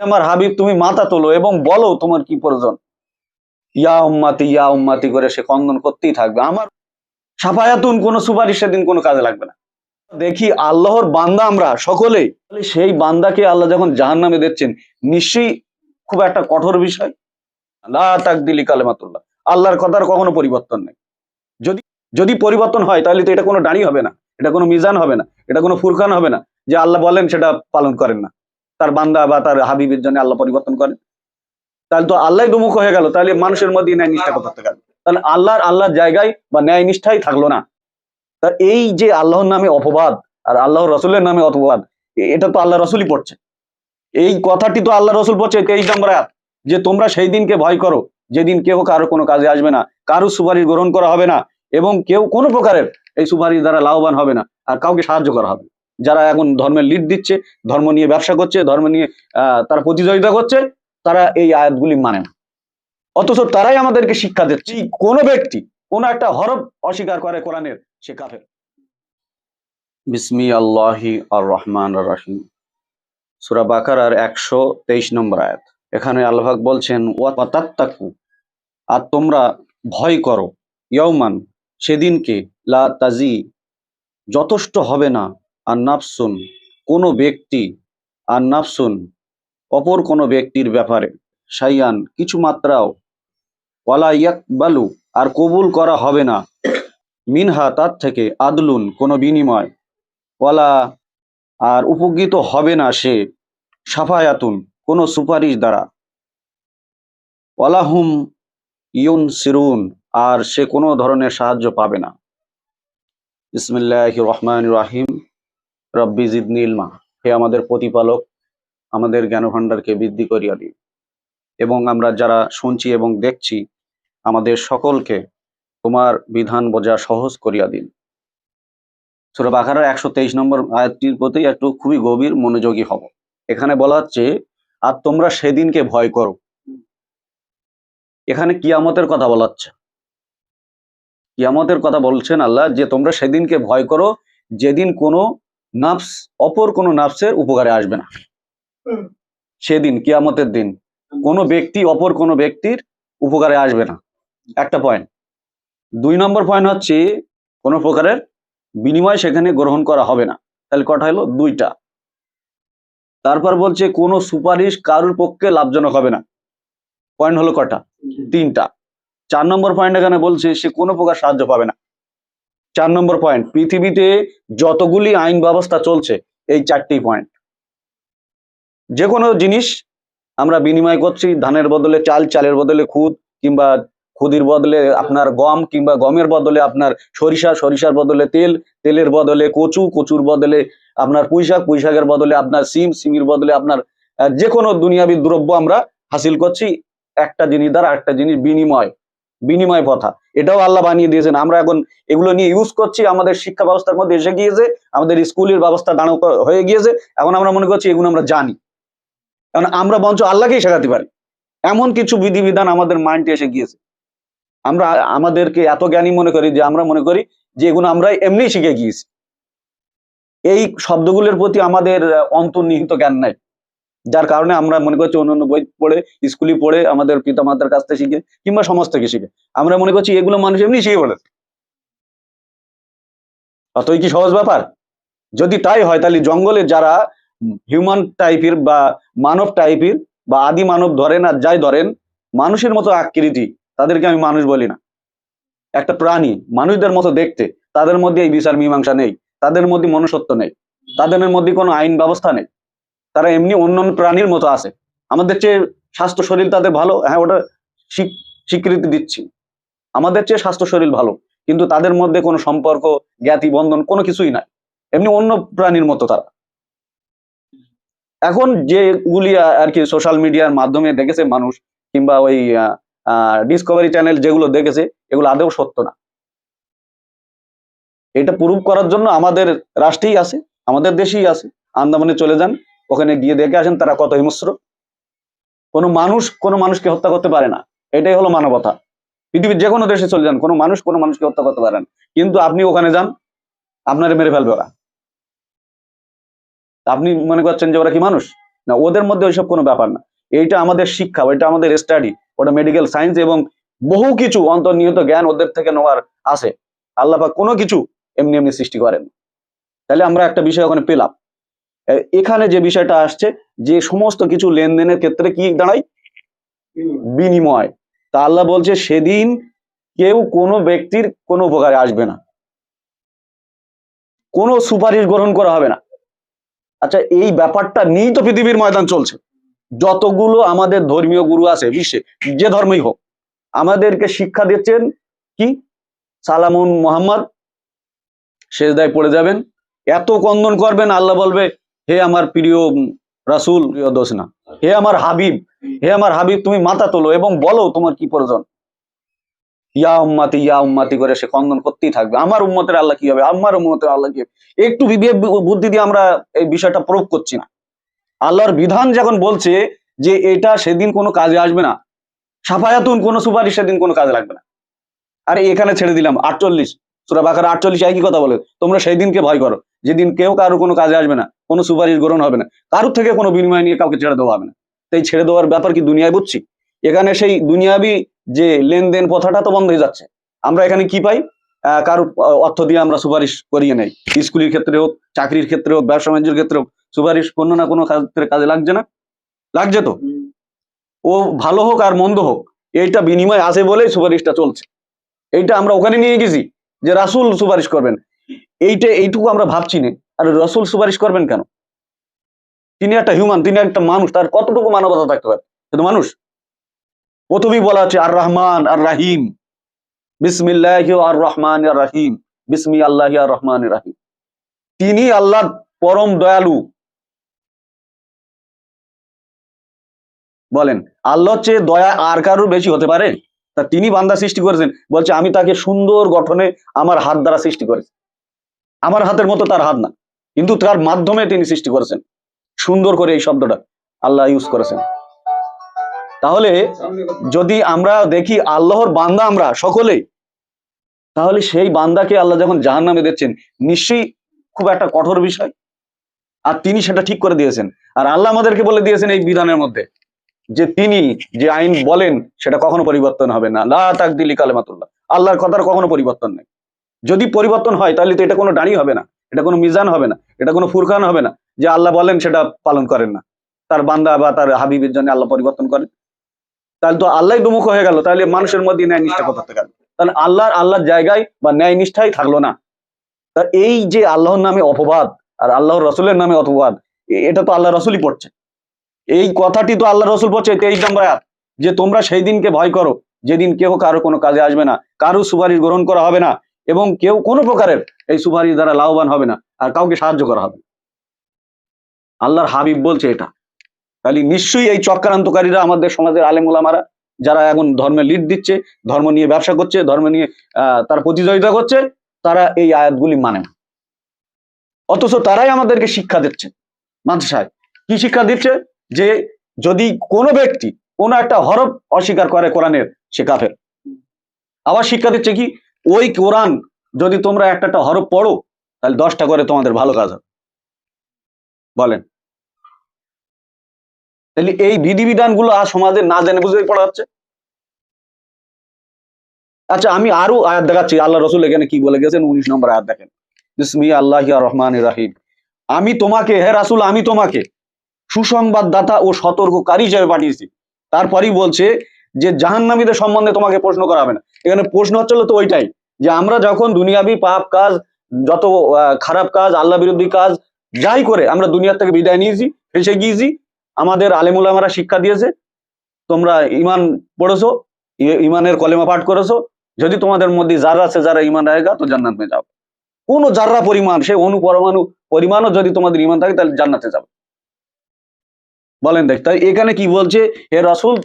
আমার হাবিব, তুমি মাথা তোলো এবং বলো তোমার কি প্রয়োজন। ইয়া উম্মাতি ইয়া উম্মাতি করে সে কন্দন করতেই থাকবে। আমার সাফায়াতুন, কোনো সুপারিশ সেদিন কোনো কাজে লাগবে না। দেখি আল্লাহর বান্দা আমরা সকলেই। সেই বান্দাকে আল্লাহ যখন জাহান নামে দিচ্ছেন, নিশ্চয়ই খুব একটা কঠোর বিষয়। লা তাকদিলি কালেমাতুল্লাহ। আল্লাহর কথার কখনো পরিবর্তন নেই। যদি যদি পরিবর্তন হয়, তাহলে তো এটা কোনো দাঁড়ি হবে না। এটা কোনো মিজান হবে না। এটা কোনো ফুরকান হবে না। যে আল্লাহ বলেন সেটা পালন করেন না। তার বান্দা বা তার হাবিবের জন্য আল্লাহ পরিবর্তন করেন তাহলে তো আল্লাহ দুমুখ হয়ে গেল তাহলে মানুষের মধ্যে ন্যায় নিষ্ঠা থেকে আসবে? তাহলে আল্লাহর আল্লাহর জায়গায় বা ন্যায় নিষ্ঠাই থাকল না তা এই যে আল্লাহর নামে অপবাদ আর আল্লাহ রসুলের নামে অপবাদ এটা তো আল্লাহ রসুলই পড়ছে এই কথাটি তো আল্লাহ রসুল পড়ছে তেইশ নম্বর আয়াত, যে তোমরা সেই দিনকে ভয় করো যেদিন কেউ কারও কোনো কাজে আসবে না কারও সুপারিশ গ্রহণ করা হবে না এবং কেউ কোনো প্রকারের এই সুপারিশ দ্বারা লাভবান হবে না আর কাউকে সাহায্য করা হবে না। যারা এখন ধর্মের লিড দিচ্ছে, ধর্ম নিয়ে ব্যবসা করছে, ধর্ম নিয়ে তারা প্রতিযোগিতা করছে, তারা এই আয়াতগুলি মানে না। অথচ তারাই আমাদেরকে শিক্ষা দিচ্ছে। কোনো ব্যক্তি, কোনো একটা হরফ অস্বীকার করে কোরআনের, সে কাফের। বিসমি আল্লাহি আর রহমান রাহিম সুরা বাকারার একশো তেইশ নম্বর আয়াত। এখানে আল্লাহাক বলছেন ওয়াতাত্তাকু আর তোমরা ভয় করো। ইয়ৌমান সেদিনকে লা তাজি, যথেষ্ট হবে না। আর নাফসুন, কোনো ব্যক্তি আর নাফসুন, অপর কোনো ব্যক্তির ব্যাপারে সাইয়ান কিছু মাত্রাও ওয়ালা ইয়াকবালু আর কবুল করা হবে না। মিনহা তার থেকে আদলুন কোনো বিনিময় ওয়ালা আর উপকৃত হবে না সে সাফায়াতুন কোনো সুপারিশ দ্বারা। ওয়ালাহুম ইউন সিরুন আর সে কোনো ধরনের সাহায্য পাবে না। ইসমিল্লাহ রহমান রাহিম। রব্বি জিদনি ইলমা। হে আমাদের প্রতিপালক, আমাদের জ্ঞান ভাণ্ডারকে বৃদ্ধি করিয়া দিন। এবং আমরা যারা শুনছি এবং দেখছি, আমাদের সকলকে তোমার বিধান বোঝা সহজ করিয়া দিন। সুরা বাকারার একশো তেইশ নম্বর আয়াতটির প্রতি একটু খুবই গভীর মনোযোগী হব এখানে বলা হচ্ছে, আর তোমরা সেদিনকে ভয় করো। এখানে কিয়ামতের কথা বলা হচ্ছে। কিয়ামতের কথা বলছেন আল্লাহ যে তোমরা সেদিনকে ভয় করো, যেদিন কোনো নাফস অপর কোনো নাফসের উপকারে আসবে না। সেদিন কিয়ামতের দিন কোনো ব্যক্তি অপর কোনো ব্যক্তির উপকারে আসবে না। একটা পয়েন্ট দুই নম্বর পয়েন্ট হচ্ছে কোনো প্রকারের বিনিময় সেখানে গ্রহণ করা হবে না। তাহলে কটা হলো? দুইটা। তারপর বলছে কোনো সুপারিশ কারুর পক্ষে লাভজনক হবে না। পয়েন্ট হলো কটা? তিনটা। চার নম্বর পয়েন্ট এখানে বলছে সে কোনো প্রকার সাহায্য পাবে না। চার নম্বর পয়েন্ট পৃথিবীতে যতগুলি আইন ব্যবস্থা চলছে, এই চারটি পয়েন্ট যে কোনো জিনিস আমরা বিনিময় করছি, ধানের বদলে চাল, চালের বদলে খুদ, কিংবা খুদির বদলে আপনার গম, কিংবা গমের বদলে আপনার সরিষা, সরিষার বদলে তেল, তেলের বদলে কচু, কচুর বদলে আপনার পুঁইশাক, পুঁইশাকের বদলে আপনার সিম, সিমির বদলে আপনার যে কোনো দুনিয়াবি দ্রব্য আমরা হাসিল করছি, একটা জিনিস দ্বারা একটা জিনিস বিনিময়। বিনিময় প্রথা। এটাও আল্লাহ বানিয়ে দিয়েছেন। আমরা এখন এগুলো নিয়ে ইউজ করছি, আমাদের শিক্ষা ব্যবস্থার মধ্যে এসে গিয়েছে, আমাদের স্কুলের ব্যবস্থা দাঁড়ানো হয়ে গিয়েছে। এখন আমরা মনে করছি এগুলো আমরা জানি। কারণ আমরা বঞ্চ আল্লাহকেই শেখাতে পারি। এমন কিছু বিধিবিধান আমাদের মাইন্ডে এসে গিয়েছে। আমরা আমাদেরকে এত জ্ঞানী মনে করি যে আমরা মনে করি যে এগুলো আমরা এমনি শিখে গিয়েছি। এই শব্দগুলোর প্রতি আমাদের অন্তর্নিহিত জ্ঞান নাই। যার কারণে আমরা মনে করছি অন্যান্য বই পড়ে, স্কুলে পড়ে আমাদের পিতা মাতার কাছ থেকে শিখে কিংবা সমাজ থেকে শিখে। আমরা মনে করছি এগুলো মানুষ এমনি শিখে বলে অতই কি সহজ ব্যাপার? যদি তাই হয়, তাহলে জঙ্গলে যারা হিউম্যান টাইপের বা মানব টাইপের বা আদি মানব ধরেন আর যাই ধরেন, মানুষের মতো আকৃতি, তাদেরকে আমি মানুষ বলি না। একটা প্রাণী, মানুষদের মতো দেখতে, তাদের মধ্যে এই বিচার মীমাংসা নেই, তাদের মধ্যে মনুষ্যত্ব নেই, তাদের মধ্যে কোনো আইন ব্যবস্থা নেই। তারা এমনি অন্যান্য প্রাণীর মতো আছে। আমাদের চেয়ে স্বাস্থ্য শরীর তাদের ভালো হ্যাঁ ওটা স্বীকৃতি দিচ্ছি। আমাদের চেয়ে স্বাস্থ্য শরীর ভালো, কিন্তু তাদের মধ্যে কোনো সম্পর্ক, জ্ঞাতি, বন্ধন কোনো কিছুই নাই। এমনি অন্য প্রাণীর মতো তারা। এখন যেগুলি আর কি সোশ্যাল মিডিয়ার মাধ্যমে দেখেছে মানুষ, কিংবা ওই ডিসকভারি চ্যানেল যেগুলো দেখেছে, এগুলো আদৌ সত্য না। এটা প্রুভ করার জন্য আমাদের রাষ্ট্রেই আছে, আমাদের দেশেই আছে। আন্দামানে চলে যান, ওখানে গিয়ে দেখে আসেন তারা কত হিংস্র। কোনো মানুষ কোনো মানুষকে হত্যা করতে পারে না। এটাই হলো মানবতা। পৃথিবীর যে কোনো দেশে চলে যান, কোনো মানুষ কোনো মানুষকে হত্যা করতে পারে না। কিন্তু আপনি ওখানে যান, আপনারে মেরে ফেলবে ওরা। আপনি মনে করছেন যে ওরা কি মানুষ? না, ওদের মধ্যে ওইসব কোনো ব্যাপার না। এইটা আমাদের শিক্ষা, ওইটা আমাদের স্টাডি ওটা মেডিকেল সায়েন্স এবং বহু কিছু অন্তর্নিহিত জ্ঞান ওদের থেকে নেওয়ার আসে আল্লাহ কোনো কিছু এমনি এমনি সৃষ্টি করেন। তাহলে আমরা একটা বিষয় ওখানে পেলাম। এখানে যে বিষয়টা আসছে, যে সমস্ত কিছু লেনদেনের ক্ষেত্রে কি দাঁড়ায়? বিনিময়। তা আল্লাহ বলছে, সেদিন কেউ কোনো ব্যক্তির কোনো উপকারে আসবে না। কোনো সুপারিশ গ্রহণ করা হবে না। আচ্ছা এই ব্যাপারটা নিয়েই তো পৃথিবীর ময়দান চলছে। যতগুলো আমাদের ধর্মীয় গুরু আছে, বিশ্বে, যে ধর্মই হোক, আমাদেরকে শিক্ষা দিচ্ছেন কি? সালামুন মোহাম্মদ। শেষদায় পড়ে যাবেন। এত কন্দন করবেন, আল্লাহ বলবে হে আমার প্রিয় রাসূল, প্রিয় দোষ না হে আমার হাবিব, হে আমার হাবিব, তুমি মাথা তোলো এবং বলো তোমার কি প্রয়োজন। ইয়া উম্মাতি ইয়া উম্মাতি করে সে কন্দন করতেই থাকবে। আমার উম্মতের আল্লাহ কি হবে? আমার উম্মতের আল্লাহ কি হবে? একটু বিবেক বুদ্ধি দিয়ে আমরা এই বিষয়টা প্রয়োগ করছি না। আল্লাহর বিধান যখন বলছে যে এটা সেদিন কোনো কাজে আসবে না, সাফায়াতুন কোনো সুপারিশ সেদিন কোনো কাজে লাগবে না। আরে এখানে ছেড়ে দিলাম, আটচল্লিশ, সুরা বাকার আটচল্লিশ একই কথা বলে? তোমরা সেই দিনকে ভয় করো। যেদিন কেউ কারও কোনো কাজে আসবে না কোনো সুপারিশ গ্রহণ হবে না কারোর থেকে কোনো বিনিময় নিয়ে কাউকে ছেড়ে দেওয়া হবে না। তো এই ছেড়ে দেওয়ার ব্যাপার কি দুনিয়ায় বুঝছি? এখানে সেই দুনিয়াবি যে লেনদেন প্রথাটা তো বন্ধ হয়ে যাচ্ছে। আমরা এখানে কি পাই? কারও অর্থ দিয়ে আমরা সুপারিশ করিয়ে নেই। স্কুলের ক্ষেত্রে হোক চাকরির ক্ষেত্রে হোক ব্যবসা বাণিজ্যের ক্ষেত্রে হোক সুপারিশ কোনো না কোনো ক্ষেত্রে কাজে লাগছে না। লাগছে তো? ও ভালো হোক আর মন্দ হোক এইটা বিনিময় আছে বলেই সুপারিশটা চলছে। এইটা আমরা ওখানে নিয়ে গেছি যে রাসুল সুপারিশ করবেন। এইটা, এইটুকু আমরা ভাবছি না। আর রসুল সুপারিশ করবেন কেন? তিনি একটা হিউম্যান তিনি একটা মানুষ, তার কতটুকু মানবতা থাকতে পারে? কিন্তু মানুষ। প্রথমেই বলা আছে আর রহমান আর রাহিম। বিসমিল্লাহ আর রহমান আর রাহিম। বিসমি আল্লাহ আর রহমান রাহিম। তিনি আল্লাহ পরম দয়ালু। বলেন, আল্লাহর চেয়ে দয়া আর কারোর বেশি হতে পারে? তা তিনি বান্দা সৃষ্টি করেছেন। বলছে, আমি তাকে সুন্দর গঠনে আমার হাত দ্বারা সৃষ্টি করেছি। আমার হাতের মতো তার হাত না। কিন্তু তার মাধ্যমে তিনি সৃষ্টি করেছেন। সুন্দর করে এই শব্দটা আল্লাহ ইউজ করেছেন। তাহলে যদি আমরা দেখি আল্লাহর বান্দা আমরা সকলেই, তাহলে সেই বান্দাকে আল্লাহ যখন জাহান নামে দিচ্ছেন, নিশ্চয়ই খুব একটা কঠোর বিষয়। আর তিনি সেটা ঠিক করে দিয়েছেন। আর আল্লাহ আমাদেরকে বলে দিয়েছেন এই বিধানের মধ্যে যে তিনি যে আইন বলেন, সেটা কখনো পরিবর্তন হবে না। লা তাকদিলি কালেমাতুল্লাহ। আল্লাহর কথার কখনো পরিবর্তন নেই। যদি পরিবর্তন হয় তাহলে তো এটা কোনো দাঁড়ি হবে না। এটা কোনো মিজান হবে না। এটা কোনো ফুরকান হবে না যে আল্লাহ বলেন সেটা পালন করেন না। তার বান্দা বা তার হাবিবের জন্য আল্লাহ পরিবর্তন করেন। তাহলে তো আল্লাহ দুমুখ হয়ে গেল। তাহলে মানুষের মধ্যে ন্যায় নিষ্ঠা কোথা থেকে? তাহলে আল্লাহর আল্লাহর জায়গায় বা ন্যায় নিষ্ঠাই থাকল না। তা এই যে আল্লাহর নামে অপবাদ আর আল্লাহর রসুলের নামে অপবাদ এটা তো আল্লাহ রসুলই পড়ছে। এই কথাটি তো আল্লাহ রসুল পড়ছে তেইশ নম্বর আয়াত, যে তোমরা সেই দিনকে ভয় করো যেদিন কেউ কারও কোনো কাজে আসবে না কারও সুপারিশ গ্রহণ করা হবে না এবং কেউ কোনো প্রকারের এই সুপারিশ দ্বারা লাভবান হবে না, আর কাউকে সাহায্য করা হবে আল্লাহর হাবিব বলছে এটা। তাহলে নিশ্চয়ই এই চক্রান্তকারীরা আমাদের সমাজের আলেমুলামারা যারা এখন ধর্মে লিড দিচ্ছে, ধর্ম নিয়ে ব্যবসা করছে, ধর্ম নিয়ে তার প্রতিযোগিতা করছে, তারা এই আয়াতগুলি মানে না। অথচ তারাই আমাদেরকে শিক্ষা দিচ্ছে। মাদ্রাসায় কি শিক্ষা দিচ্ছে? যে যদি কোনো ব্যক্তি কোনো একটা হরফ অস্বীকার করে কোরআনের, সে কাফের। আবার শিক্ষা দিচ্ছে কি? ওই কোরআন যদি তোমরা একটা একটা হরফ পড়ো, তাহলে দশটা করে তোমাদের ভালো কাজ হবে। বলেন। তাহলে এই বিধিবিধানগুলো আর সমাজে না জেনে বুঝে পড়া হচ্ছে। আচ্ছা আমি আরও আয়াত দেখাচ্ছি। আল্লাহ রসুল এখানে কি বলে গেছেন? উনিশ নম্বর আয়াত দেখেন। আল্লাহ রহমান রাহিম। আমি তোমাকে, হে রাসুল, আমি তোমাকে সুসংবাদদাতা ও সতর্ককারী হিসেবে পাঠিয়েছি। তারপরেই বলছে যে জাহান্নামীদের সম্বন্ধে তোমাকে প্রশ্ন করা হবে না। এখানে প্রশ্ন হচ্ছিল তো ওইটাই, যে আমরা যখন দুনিয়াবি পাপ কাজ, যত খারাপ কাজ, আল্লাহ বিরোধী কাজ, যাই করে আমরা দুনিয়ার থেকে বিদায় নিয়েছি, ফেসে গিয়েছি, আমাদের আলেমুলামারা শিক্ষা দিয়েছে, তোমরা ইমান পড়েছো ইমানের কলেমা পাঠ করেছ, যদি তোমাদের মধ্যে যারা আছে যারা ইমান রায়গা তো জান্নাত মে যাবে। কোনো যাররা পরিমাণ, সে অনু পরমাণু পরিমাণও যদি তোমাদের ইমান থাকে, তাহলে জান্নাতে যাবে। বলেন দেখ, তাই এখানে কি বলছে, হে রসুল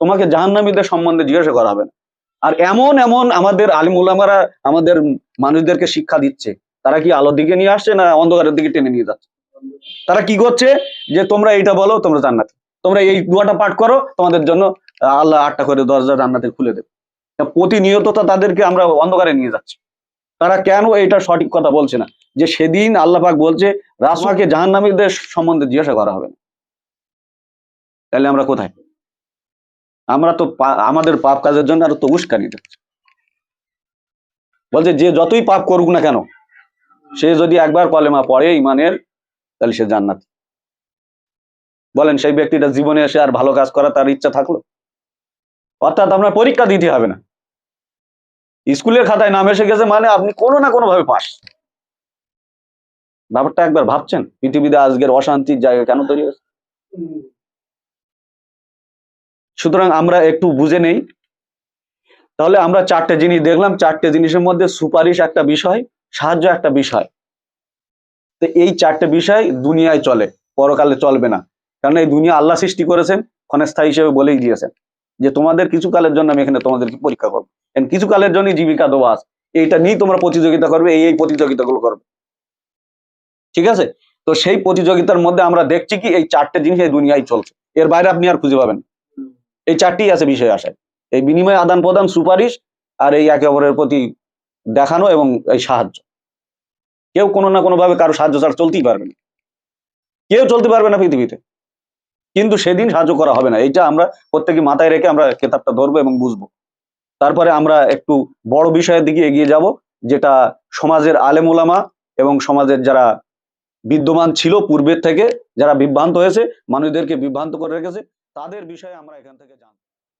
তোমাকে জাহান্নামীদের সম্বন্ধে জিজ্ঞাসা করা হবে না। আর এমন এমন আমাদের আলিম আমাদের মানুষদেরকে শিক্ষা দিচ্ছে, তারা কি আলোর দিকে নিয়ে আসছে না অন্ধকারের দিকে টেনে নিয়ে যাচ্ছে? তারা কি করছে? যে তোমরা এইটা বলো, তোমরা জান্নাতে। তোমরা এই দুয়াটা পাঠ করো, তোমাদের জন্য আল্লাহ আটটা করে দরজা জান্নাতে খুলে দেবে। তা প্রতিনিয়ত তো তাদেরকে আমরা অন্ধকারে নিয়ে যাচ্ছি। তারা কেন এটা সঠিক কথা বলছে না? যে সেদিন আল্লাহ পাক বলছে রাসমাকে জাহান্নামীদের সম্বন্ধে জিজ্ঞাসা করা হবে না। তাহলে আমরা কোথায়? আমরা তো আমাদের পাপ কাজের জন্য আরও তো উস্কানি দিচ্ছে বলছে, যে যতই পাপ করুক না কেন, সে যদি একবার কলেমা পড়ে ইমানের, তাহলে সে জান্নাত। বলেন, সেই ব্যক্তিটা জীবনে এসে আর ভালো কাজ করা তার ইচ্ছা থাকল? অর্থাৎ আপনার পরীক্ষা দিতে হবে না। স্কুলের খাতায় নাম এসে গেছে মানে আপনি কোনো না কোনো ভাবে পাস। ব্যাপারটা একবার ভাবছেন? পৃথিবীতে আজকের অশান্তির জায়গা কেন তৈরি হয়েছে? সুতরাং আমরা একটু বুঝে নেই। তাহলে আমরা চারটে জিনিস দেখলাম, চারটে জিনিসের মধ্যে সুপারিশ একটা বিষয়, সাহায্য একটা বিষয়। তো এই চারটে বিষয় দুনিয়ায় চলে, পরকালে চলবে না। কারণ এই দুনিয়া আল্লাহ সৃষ্টি করেছেন, ক্ষণস্থায়ী হিসেবে বলেই দিয়েছেন যে তোমাদের কিছু কালের জন্য আমি এখানে তোমাদেরকে পরীক্ষা করব। কিছু কালের জন্য জীবিকা দেওয়া এইটা নিয়েই তোমরা প্রতিযোগিতা করবে, এই এই প্রতিযোগিতাগুলো করবে। ঠিক আছে? তো সেই প্রতিযোগিতার মধ্যে আমরা দেখছি কি এই চারটে জিনিস এই দুনিয়ায় চলছে। এর বাইরে আপনি আর খুঁজে পাবেন। এই চারটি আছে বিষয় আসায় এই বিনিময় আদান প্রদান, সুপারিশ আর এই একে অপরের প্রতি দেখানো এবং এই সাহায্য। কেউ কোনো না কোনোভাবে কারও সাহায্য ছাড়া চলতেই পারবে না। কেউ চলতে পারবে না পৃথিবীতে। কিন্তু সেদিন সাহায্য করা হবে না। এইটা আমরা প্রত্যেকে মাথায় রেখে আমরা কেতাবটা ধরবো এবং বুঝব। তারপরে আমরা একটু বড় বিষয়ের দিকে এগিয়ে যাব, যেটা সমাজের আলেম ওলামা এবং সমাজের যারা বিদ্যমান ছিল পূর্বের থেকে, যারা বিভ্রান্ত হয়েছে, মানুষদেরকে বিভ্রান্ত করে রেখেছে তাদের বিষয়ে আমরা এখান থেকে জানব